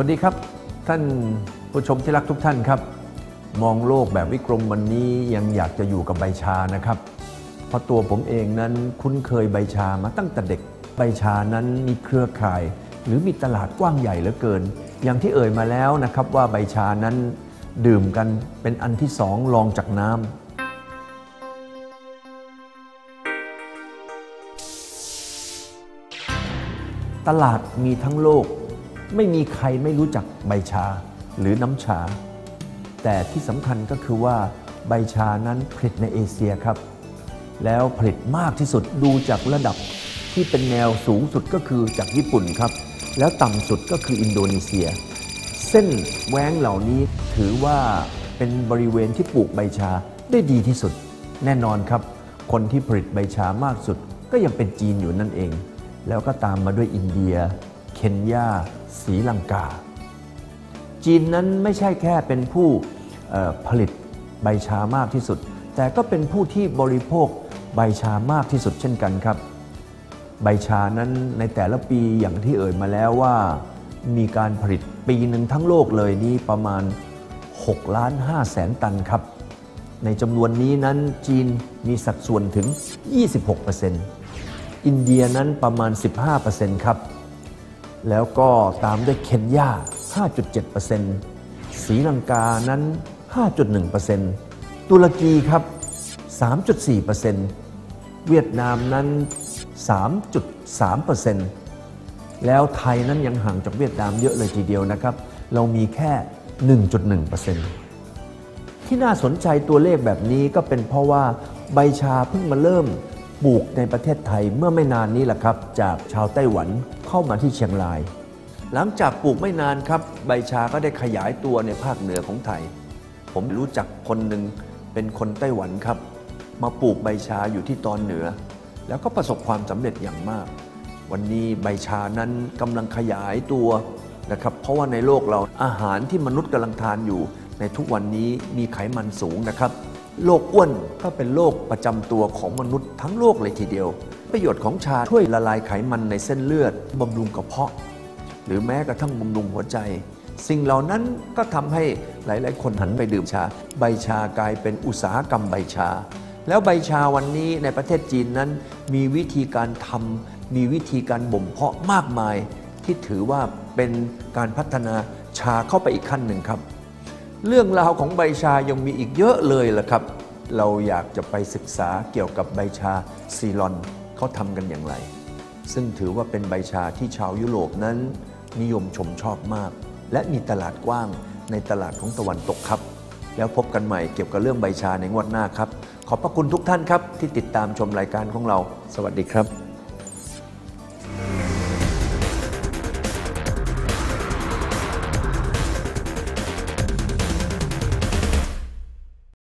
วัสดีครับ ท่านผู้ชมที่รักทุกท่านครับ มองโลกแบบวิกรมวันนี้ยังอยากจะอยู่กับใบชานะครับ เพราะตัวผมเองนั้นคุ้นเคยใบชามาตั้งแต่เด็กใบชานั้นมีเครือข่าย หรือมีตลาดกว้างใหญ่เหลือเกิน อย่างที่เอ่ยมาแล้วนะครับว่าใบชานั้นดื่มกันเป็นอันที่สองรองจากน้ำตลาดมีทั้งโลก ไม่มีใครไม่รู้จักใบชาหรือน้ำชา แต่ที่สำคัญก็คือว่าใบชานั้นผลิตในเอเชียครับ แล้วผลิตมากที่สุดดูจากระดับที่เป็นแนวสูงสุดก็คือจากญี่ปุ่นครับ แล้วต่ำสุดก็คืออินโดนีเซีย เส้นแหวงเหล่านี้ถือว่าเป็นบริเวณที่ปลูกใบชาได้ดีที่สุด แน่นอนครับ คนที่ผลิตใบชามากสุดก็ยังเป็นจีนอยู่นั่นเอง แล้วก็ตามมาด้วยอินเดีย เคนยาศรีลังกา จีนนั้นไม่ใช่แค่เป็นผู้ผลิตใบชามากที่สุด แต่ก็เป็นผู้ที่บริโภคใบชามากที่สุดเช่นกันครับ ใบชานั้นในแต่ละปีอย่างที่เอ่ยมาแล้วว่า มีการผลิตปีหนึ่งทั้งโลกเลยนี้ประมาณ6ล้าน5แสนตันครับ ในจำนวนนี้นั้นจีนมีสัดส่วนถึง 26%อินเดียนั้นประมาณ 15%ครับ แล้วก็ตามด้วยเคนยา 5.7%ศรีลังกานั้น 5.1%ตุรกีครับ 3.4%เวียดนามนั้น 3.3%แล้วไทยนั้นยังห่างจากเวียดนามเยอะเลยทีเดียวนะครับ เรามีแค่ 1.1%ที่น่าสนใจตัวเลขแบบนี้ก็เป็นเพราะว่าใบชาเพิ่งมาเริ่มปลูกในประเทศไทยเมื่อไม่นานนี้แหละครับ จากชาวไต้หวัน เข้ามาที่เชียงราย หลังจากปลูกไม่นานครับ ใบชาก็ได้ขยายตัวในภาคเหนือของไทย ผมรู้จักคนหนึ่งเป็นคนไต้หวันครับ มาปลูกใบชาอยู่ที่ตอนเหนือ แล้วก็ประสบความสำเร็จอย่างมาก วันนี้ใบชานั้นกำลังขยายตัวนะครับ เพราะว่าในโลกเราอาหารที่มนุษย์กำลังทานอยู่ ในทุกวันนี้มีไขมันสูงนะครับโรคอ้วนก็เป็นโรคประจำตัวของมนุษย์ทั้งโลกเลยทีเดียว ประโยชน์ของชาช่วยละลายไขมันในเส้นเลือดบำรุงกระเพาะ หรือแม้กระทั่งบำรุงหัวใจ สิ่งเหล่านั้นก็ทำให้หลาย ๆ คนหันไปดื่มชา ใบชากลายเป็นอุตสาหกรรมใบชา แล้วใบชาวันนี้ในประเทศจีนนั้น มีวิธีการทำมีวิธีการบ่มเพาะมากมาย ที่ถือว่าเป็นการพัฒนาชาเข้าไปอีกขั้นหนึ่งครับ เรื่องราวของใบชายังมีอีกเยอะเลยล่ะครับ เราอยากจะไปศึกษาเกี่ยวกับใบชาซีลอน เขาทำกันอย่างไร ซึ่งถือว่าเป็นใบชาที่ชาวยุโรปนั้น นิยมชมชอบมาก และมีตลาดกว้างในตลาดของตะวันตกครับ แล้วพบกันใหม่เกี่ยวกับเรื่องใบชาในงวดหน้าครับ ขอบพระคุณทุกท่านครับที่ติดตามชมรายการของเรา สวัสดีครับ